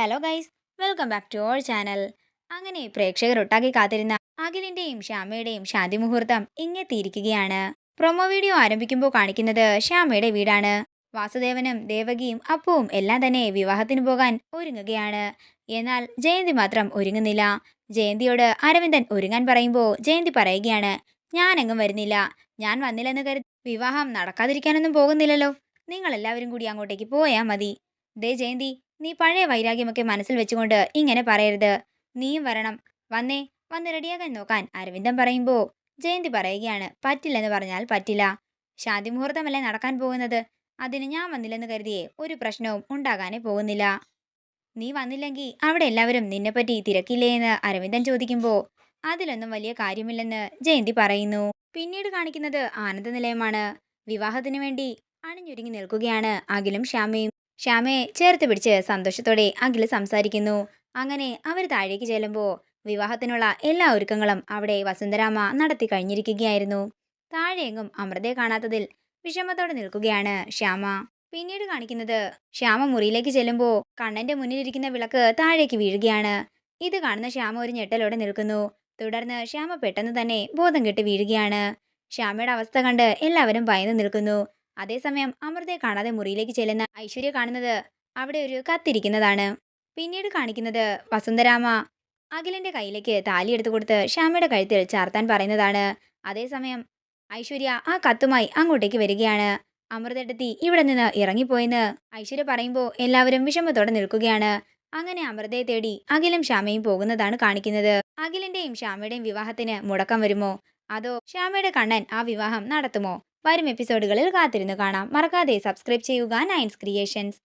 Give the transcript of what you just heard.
Hello guys welcome back to our channel അങ്ങനെ പ്രേക്ഷകർ ഒട്ടാക്കി കാത്തിരുന്ന അഖിലിന്റെയും ശ്യാമയുടെയും ശാന്തി മുഹൂർത്തം ഇങ്ങെത്തിയിരിക്കുകയാണ് പ്രൊമോ വീഡിയോ ആരംഭിക്കുമ്പോൾ കാണിക്കുന്നത് ശ്യാമയുടെ വീടാണ്. വാസുദേവനും ദേവകിയും അപ്പുവും എല്ലാം തന്നെ വിവാഹത്തിന് പോകാൻ ഒരുങ്ങുകയാണ്. എന്നാൽ ജയന്തി മാത്രം ഒരുങ്ങുന്നില്ല. ജയന്തിയോട് അരവിന്ദൻ ഒരുങ്ങാൻ പറയുമ്പോൾ ജയന്തി പറയുകയാണ് ഞാനെങ്ങും വരുന്നില്ല. ഞാൻ വന്നില്ലെന്ന് കരുതി വിവാഹം നടക്കാതിരിക്കാനൊന്നും പോകുന്നില്ലല്ലോ. നിങ്ങൾ എല്ലാവരും കൂടി അങ്ങോട്ടേക്ക് പോയാൽ മതി. ദേ ജയന്തി നീ പഴയ വൈരാഗ്യമൊക്കെ മനസ്സിൽ വെച്ചുകൊണ്ട് ഇങ്ങനെ പറയരുത്. നീയും വരണം. വന്നേ. വന്ന് റെഡിയാകാൻ നോക്കാൻ അരവിന്ദൻ പറയുമ്പോൾ ജയന്തി പറയുകയാണ് പറ്റില്ലെന്ന് പറഞ്ഞാൽ പറ്റില്ല. ശാന്തി മുഹൂർത്തമല്ലേ നടക്കാൻ പോകുന്നത്? അതിന് ഞാൻ വന്നില്ലെന്ന് കരുതിയേ ഒരു പ്രശ്നവും ഉണ്ടാകാനേ പോകുന്നില്ല. നീ വന്നില്ലെങ്കിൽ അവിടെ എല്ലാവരും നിന്നെപ്പറ്റി തിരക്കില്ലേ എന്ന് അരവിന്ദൻ ചോദിക്കുമ്പോൾ അതിലൊന്നും വലിയ കാര്യമില്ലെന്ന് ജയന്തി പറയുന്നു. പിന്നീട് കാണിക്കുന്നത് ആനന്ദനിലയമാണ് വിവാഹത്തിന് വേണ്ടി അണിഞ്ഞൊരുങ്ങി നിൽക്കുകയാണ് അഖിലും ശ്യാമയും. ശ്യാമയെ ചേർത്ത് പിടിച്ച് സന്തോഷത്തോടെ അഖിൽ സംസാരിക്കുന്നു. അങ്ങനെ അവർ താഴേക്ക് ചെല്ലുമ്പോൾ വിവാഹത്തിനുള്ള എല്ലാ ഒരുക്കങ്ങളും അവിടെ വസുന്ധരാമ നടത്തി കഴിഞ്ഞിരിക്കുകയായിരുന്നു. താഴെയെങ്ങും അമൃതയെ കാണാത്തതിൽ വിഷമത്തോടെ നിൽക്കുകയാണ് ശ്യാമ. പിന്നീട് കാണിക്കുന്നത് ശ്യാമ മുറിയിലേക്ക് ചെല്ലുമ്പോൾ കണ്ണന്റെ മുന്നിലിരിക്കുന്ന വിളക്ക് താഴേക്ക് വീഴുകയാണ്. ഇത് കാണുന്ന ശ്യാമ ഒരു ഞെട്ടലോടെ നിൽക്കുന്നു. തുടർന്ന് ശ്യാമ പെട്ടെന്ന് തന്നെ ബോധം കെട്ട് വീഴുകയാണ്. ശ്യാമയുടെ അവസ്ഥ കണ്ട് എല്ലാവരും ഭയന്ന് നിൽക്കുന്നു. അതേസമയം അമൃതയെ കാണാതെ മുറിയിലേക്ക് ചെല്ലുന്ന ഐശ്വര്യ കാണുന്നത് അവിടെ ഒരു കത്തിരിക്കുന്നതാണ്. പിന്നീട് കാണിക്കുന്നത് വസന്തരാമ അഖിലിന്റെ കയ്യിലേക്ക് താലി എടുത്തു കൊടുത്ത് ശ്യാമയുടെ കഴുത്തിൽ ചാർത്താൻ പറയുന്നതാണ്. അതേസമയം ഐശ്വര്യ ആ കത്തുമായി അങ്ങോട്ടേക്ക് വരികയാണ്. അമൃതെടുത്തി ഇവിടെ നിന്ന് ഇറങ്ങിപ്പോയെന്ന് ഐശ്വര്യ പറയുമ്പോൾ എല്ലാവരും വിഷമത്തോടെ നിൽക്കുകയാണ്. അങ്ങനെ അമൃതയെ തേടി അഖിലും ശ്യാമയും പോകുന്നതാണ് കാണിക്കുന്നത്. അഖിലിന്റെയും ശ്യാമയുടെയും വിവാഹത്തിന് മുടക്കം വരുമോ? അതോ ശ്യാമയുടെ കണ്ണൻ ആ വിവാഹം നടത്തുമോ? വരും എപ്പിസോഡുകളിൽ കാത്തിരുന്ന് കാണാം. മറക്കാതെ സബ്സ്ക്രൈബ് ചെയ്യുക. നയൻസ് ക്രിയേഷൻസ്